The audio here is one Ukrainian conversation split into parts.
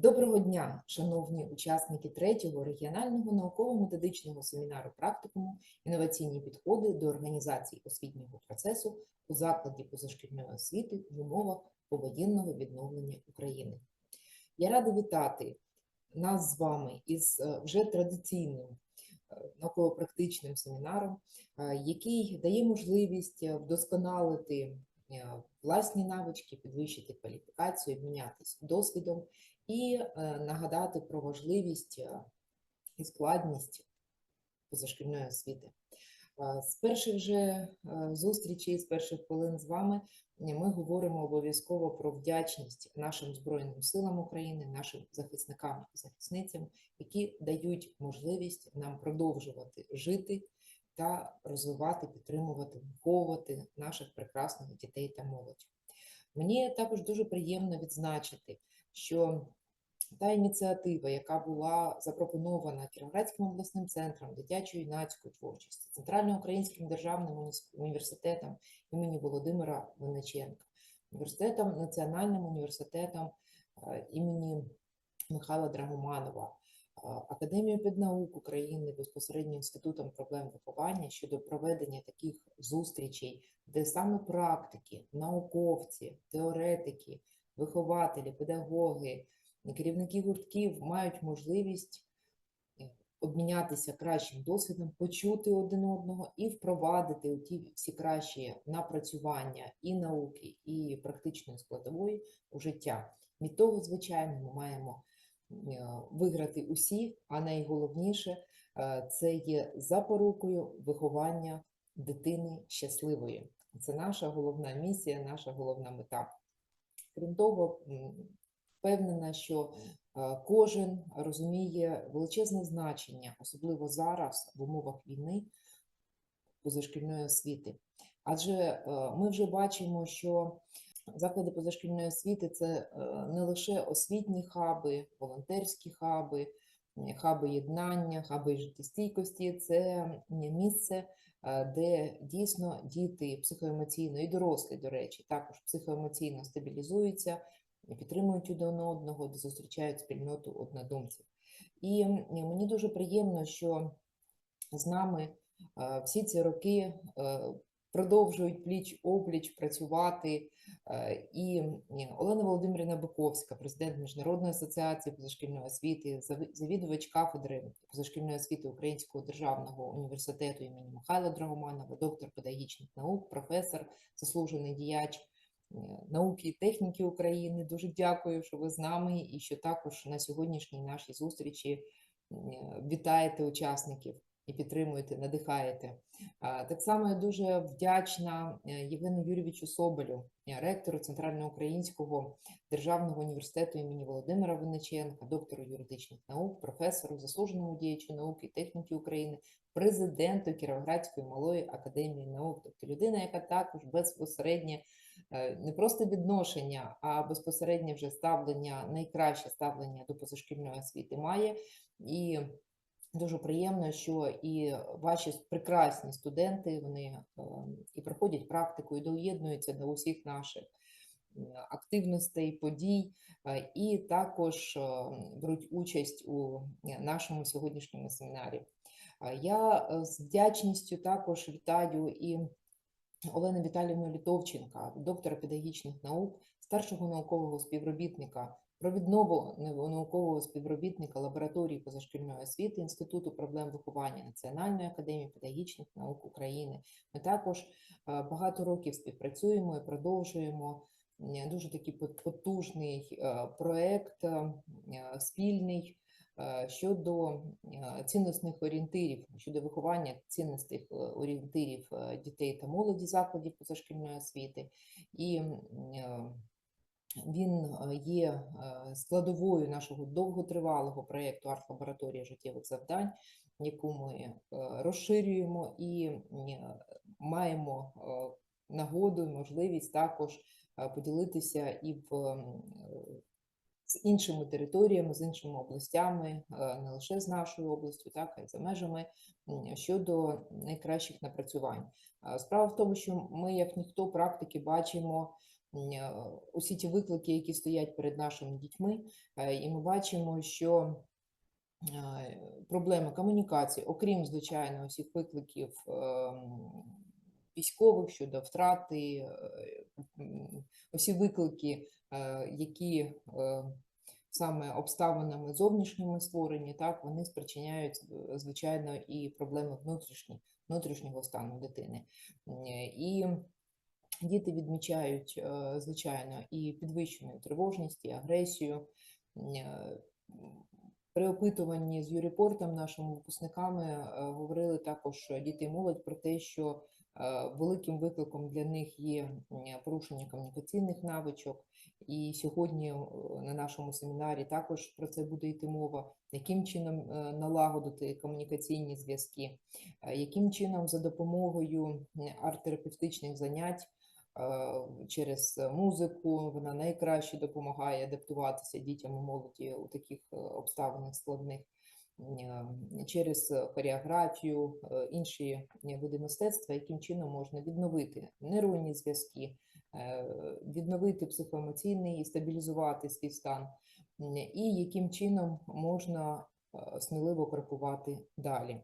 Доброго дня, шановні учасники третього регіонального науково-методичного семінару практикуму інноваційні підходи до організації освітнього процесу у закладі позашкільної освіти в умовах повоєнного відновлення України. Я рада вітати нас з вами із е, вже традиційним е, науково-практичним семінаром, е, який дає можливість вдосконалити власні навички, підвищити кваліфікацію, обмінятися досвідом і е, нагадати про важливість е, і складність позашкільної освіти. Е, З перших же зустрічей, з перших хвилин з вами ми говоримо обов'язково про вдячність нашим Збройним силам України, нашим захисникам і захисницям, які дають можливість нам продовжувати жити та розвивати, підтримувати, виховувати наших прекрасних дітей та молодь. Мені також дуже приємно відзначити, що та ініціатива, яка була запропонована Кіровоградським обласним центром дитячо-юнацької творчості, Центральноукраїнським державним університетом імені Володимира Винниченка, університетом, Національним університетом е, імені Михайла Драгоманова, е, Академією педнаук України, безпосередньо інститутом проблем виховання щодо проведення таких зустрічей, де саме практики, науковці, теоретики, вихователі, педагоги, керівники гуртків мають можливість е, обмінятися кращим досвідом, почути один одного і впровадити ті всі кращі напрацювання і науки, і практичної складової у життя. Від того, звичайно, ми маємо е, виграти усі, а найголовніше е, це є запорукою виховання дитини щасливої. Це наша головна місія, наша головна мета. Крім того, впевнена, що е, кожен розуміє величезне значення, особливо зараз в умовах війни позашкільної освіти. Адже е, ми вже бачимо, що заклади позашкільної освіти це е, не лише освітні хаби, волонтерські хаби, хаби єднання, хаби життєстійкості, це місце, де дійсно діти психоемоційно і дорослі, до речі, також психоемоційно стабілізуються, підтримують один одного, де зустрічають спільноту однодумців. І мені дуже приємно, що з нами е, всі ці роки е, продовжують пліч опліч працювати е, і Олена Володимирівна Биковська, президент Міжнародної асоціації позашкільної освіти, завідувач кафедри позашкільної освіти Українського державного університету імені Михайла Драгоманова, доктор педагогічних наук, професор, заслужений діяч науки і техніки України. Дуже дякую, що ви з нами і що також на сьогоднішній нашій зустрічі вітаєте учасників і підтримуєте, надихаєте. Так само я дуже вдячна е, Євгену Юрійовичу Соболю, е, ректору Центральноукраїнського державного університету імені Володимира Винниченка, доктору юридичних наук, професору, заслуженому діячу науки і техніки України, президенту Кіровоградської малої академії наук, тобто людина, яка також безпосередньо е, не просто відношення, а безпосередньо вже ставлення, найкраще ставлення до позашкільної освіти має. І дуже приємно, що і ваші прекрасні студенти вони е, і проходять практику, і доєднуються до усіх наших активностей, подій, е, і також е, беруть участь у е, нашому сьогоднішньому семінарі. Е, Я е, з вдячністю також вітаю і Олену Віталіївну Літовченка, доктора педагогічних наук, старшого наукового співробітника, провідного наукового співробітника лабораторії позашкільної освіти Інституту проблем виховання Національної академії педагогічних наук України. Ми також е, багато років співпрацюємо і продовжуємо дуже такий потужний е, проект е, е, спільний е, щодо е, цінностних орієнтирів, щодо виховання цінностей е, орієнтирів е, дітей та молоді закладів позашкільної освіти. І е, він е, є е, складовою нашого довготривалого проєкту арт-лабораторія життєвих завдань, яку ми е, розширюємо і е, маємо е, нагоду і можливість також е, поділитися і в е, з іншими територіями, з іншими областями, е, не лише з нашою областю, так й за межами щодо найкращих напрацювань. Е, Справа в тому, що ми, як ніхто, практики бачимо е, усі ті виклики, які стоять перед нашими дітьми, і ми бачимо, що проблема комунікації, окрім звичайно всіх викликів військових щодо втрати, усі виклики, які е, саме обставинами зовнішніми створені, так вони спричиняють е, звичайно і проблеми внутрішні, внутрішнього стану дитини. І діти відмічають, е, звичайно, і підвищену тривожність, і агресію. Е, При опитуванні з юріпортом нашими випускниками е, говорили також діти молодь про те, що е, великим викликом для них є порушення комунікаційних навичок. І сьогодні е, на нашому семінарі також про це буде йти мова, яким чином е, налагодити комунікаційні зв'язки, е, яким чином за допомогою арт-терапевтичних занять е, через музику вона найкраще допомагає адаптуватися дітям і молоді у таких е, обставинах складних. Через хореографію, е, інші е, види мистецтва, яким чином можна відновити нейронні зв'язки, е, відновити психоемоційний і стабілізувати свій стан, і яким чином можна е, сміливо крокувати далі.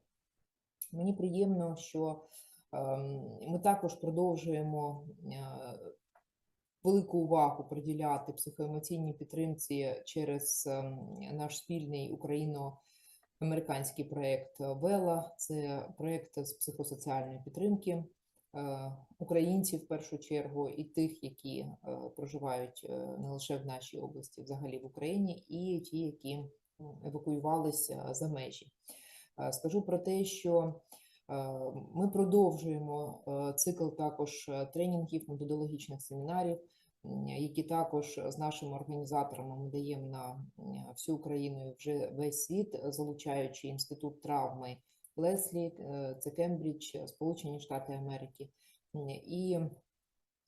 Мені приємно, що ем, ми також продовжуємо е, велику увагу приділяти психоемоційній підтримці через ем, наш спільний україно-американський проєкт Вела. Це проєкт з психосоціальної підтримки е, українців в першу чергу, і тих, які е, проживають е, не лише в нашій області, взагалі в Україні, і ті, які евакуювалися за межі. Скажу про те, що ми продовжуємо цикл також тренінгів, методологічних семінарів, які також з нашими організаторами ми даємо на всю Україну і вже весь світ, е, залучаючи інститут травми Леслі, е, це Кембридж, е, Сполучені Штати Америки. І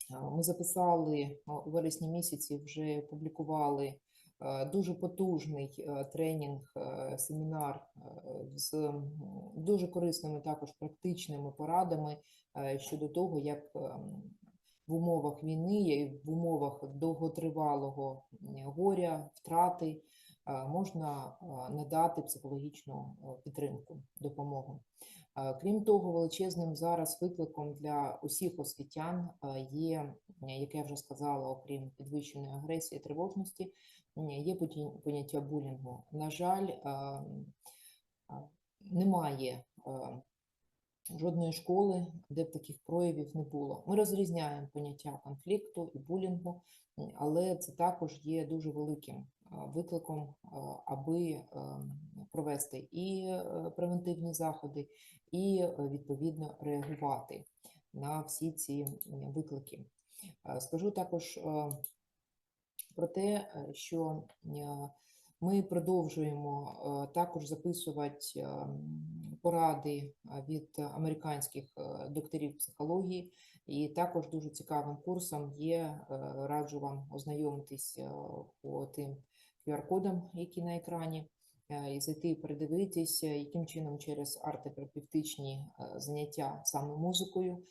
Ми записали у вересні місяці, вже опублікували е, дуже потужний е, тренінг, е, семінар е, з дуже корисними також практичними порадами е, щодо того, як ем, в умовах війни, і в умовах довготривалого горя, втрати е, можна е, надати психологічну е, підтримку, допомогу. Крім того, величезним зараз викликом для усіх освітян є, як я вже сказала, окрім підвищеної агресії тривожності, є поняття булінгу. На жаль, немає жодної школи, де б таких проявів не було. Ми розрізняємо поняття конфлікту і булінгу, але це також є дуже великим викликом, аби е, провести і е, превентивні заходи, і е, відповідно реагувати на всі ці виклики. Скажу також про те, що ми продовжуємо е, також записувати е, поради від американських е, докторів психології, і також дуже цікавим курсом є, раджу вам ознайомитись по тим QR-кодам, які на екрані, і зайти і передивитись, е, яким чином через арт-терапевтичні е, заняття саме музикою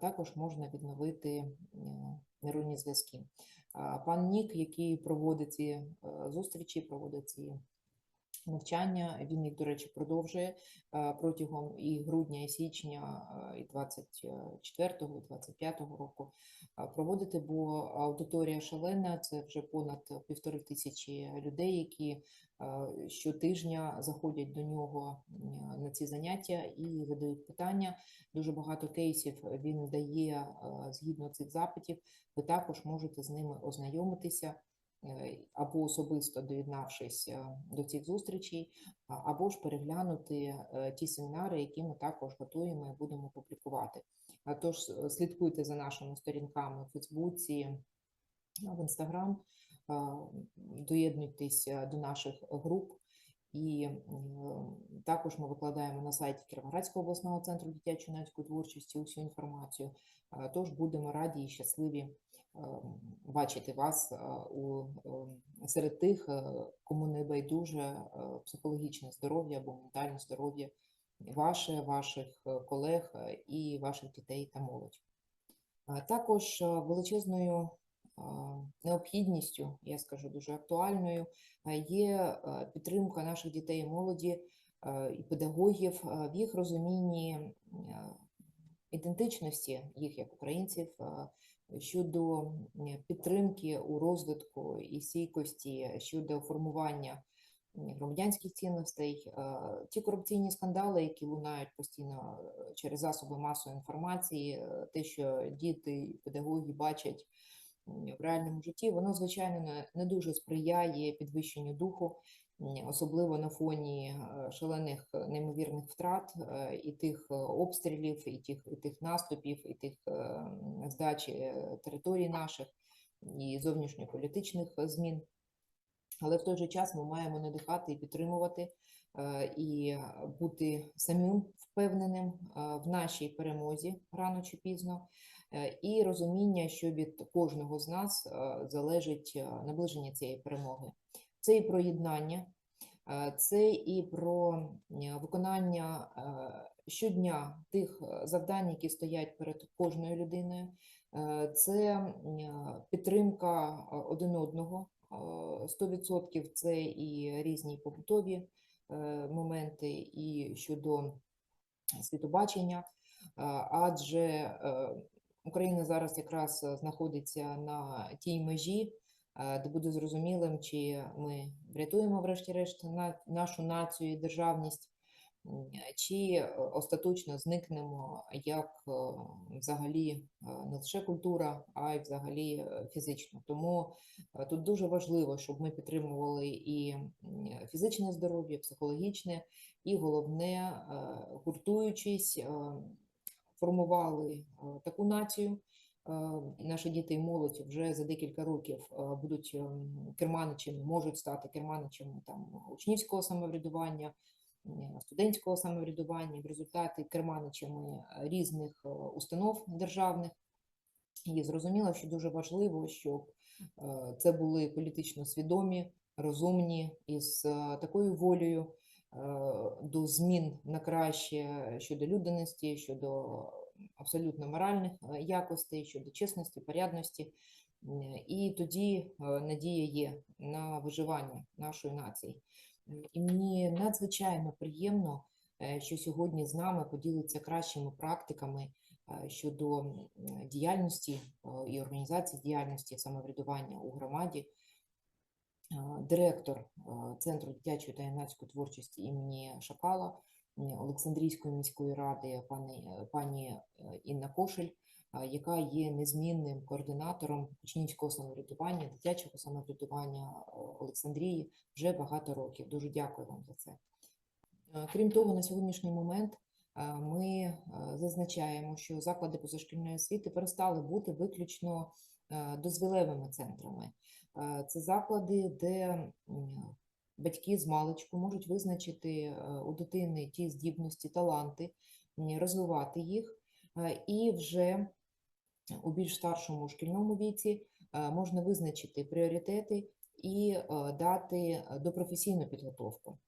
також можна відновити е, нейронні зв'язки. Пан Нік, який проводить ці е, зустрічі, проводить ці навчання, він їх, до речі, продовжує е, протягом і грудня, і січня, е, і 24-го, і 25-го року е, проводити, бо аудиторія шалена, це вже понад півтори тисячі людей, які щотижня заходять до нього на ці заняття і задають питання. Дуже багато кейсів він дає згідно цих запитів. Ви також можете з ними ознайомитися або особисто доєднавшись е, до цих зустрічей, або ж переглянути е, ті семінари, які ми також готуємо і будемо публікувати. Тож е, слідкуйте за нашими сторінками у Фейсбуці, в Інстаграм, доєднуйтесь до наших груп. І також ми викладаємо на сайті Кіровоградського обласного центру дитячої юнацької творчості усю інформацію. Е, Тож будемо раді і щасливі е, бачити вас е, у серед тих, кому не байдуже психологічне здоров'я або ментальне здоров'я ваше, ваших колег і ваших дітей та молодь. Також величезною необхідністю, я скажу дуже актуальною, є підтримка наших дітей і молоді і педагогів в їх розумінні ідентичності їх як українців щодо підтримки у розвитку і стійкості щодо формування громадянських цінностей. Ті корупційні скандали, які лунають постійно через засоби масової інформації, те, що діти і педагоги бачать в реальному житті, воно звичайно не, дуже сприяє підвищенню духу, особливо на фоні е, шалених е, неймовірних втрат е, і тих обстрілів, і тих, і тих наступів, і тих е, територій наших, і зовнішньополітичних змін. Але в той же час ми маємо надихати і підтримувати і бути самим впевненим в нашій перемозі рано чи пізно, і розуміння, що від кожного з нас е, залежить е, наближення цієї перемоги. Це і про єднання, е, це і про е, виконання е, щодня тих е, завдань, які стоять перед кожною людиною. Е, Це е, підтримка е, один одного. е, 100% це і різні побутові е, моменти, і щодо світобачення, е, адже е, Україна зараз якраз е, знаходиться на тій межі, е, де буде зрозумілим, чи ми врятуємо, врешті-решт, нашу націю і державність, чи е, остаточно зникнемо як взагалі не лише культура, а й взагалі фізично. Тому тут дуже важливо, щоб ми підтримували і фізичне здоров'я, психологічне, і головне, гуртуючись, формували е, таку націю. Е, Наші діти і молодь вже за декілька років е, будуть ем, керманичами, можуть стати керманичами там учнівського самоврядування, студентського самоврядування, в результаті керманичами різних установ державних. І зрозуміло, що дуже важливо, щоб це були політично свідомі, розумні і з такою волею до змін на краще щодо людяності, щодо абсолютно моральних е, якостей, щодо чесності, порядності. І тоді е, надія є на виживання нашої нації. І мені надзвичайно приємно, е, що сьогодні з нами поділиться кращими практиками щодо діяльності і організації діяльності самоврядування у громаді. Директор Центру дитячої та юнацької творчості імені Шакала Олександрійської міської ради пані, е, пані е, Інна Кошель, яка є незмінним координатором учнівського самоврядування, дитячого самоврядування Олександрії вже багато років. Дуже дякую вам за це. Крім того, на сьогоднішній момент ми зазначаємо, що заклади позашкільної освіти перестали бути виключно дозвілевими центрами. Е, Це заклади, де батьки з маличку можуть визначити е, у дитини ті здібності, таланти, розвивати їх, е, і вже у більш старшому шкільному віці можна визначити пріоритети і дати допрофесійну підготовку.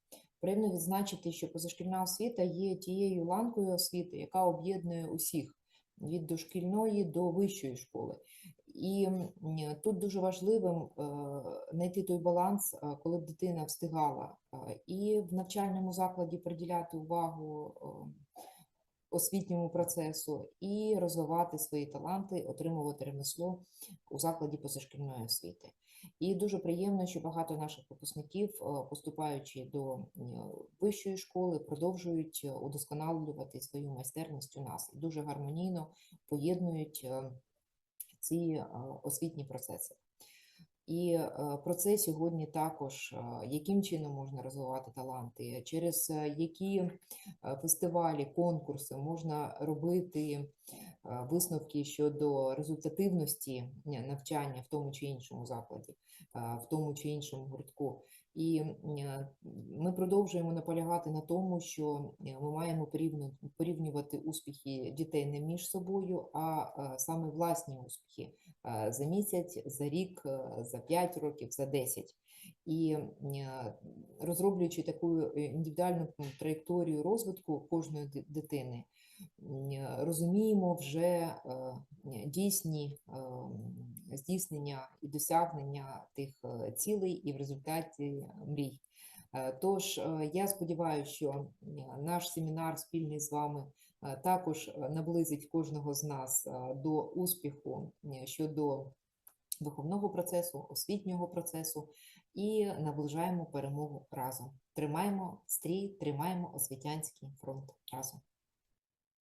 Приємно відзначити, що позашкільна освіта є тією ланкою освіти, яка об'єднує усіх від дошкільної до вищої школи. І тут дуже важливим е, знайти той баланс, е, коли б дитина встигала е, і в навчальному закладі приділяти увагу освітньому процесу і розвивати свої таланти, отримувати ремесло у закладі позашкільної освіти. І дуже приємно, що багато наших випускників, поступаючи до вищої школи, продовжують удосконалювати свою майстерність у нас і дуже гармонійно поєднують ці е, освітні процеси. І е, про це сьогодні також, е, яким чином можна розвивати таланти, через які фестивалі, конкурси можна робити висновки щодо результативності навчання в тому чи іншому закладі, в тому чи іншому гуртку. І е, ми продовжуємо наполягати на тому, що е, ми маємо порівнювати успіхи дітей не між собою, а е, саме власні успіхи за місяць, за рік, за 5 років, за 10. І розроблюючи таку індивідуальну траєкторію розвитку кожної дитини, розуміємо вже дійсні здійснення і досягнення тих е, цілей і в результаті мрій. Е, Тож е, я сподіваюся, що наш семінар спільний з вами також наблизить кожного з нас до успіху щодо виховного процесу, освітнього процесу і наближаємо перемогу разом. Тримаємо стрій, тримаємо освітянський фронт разом.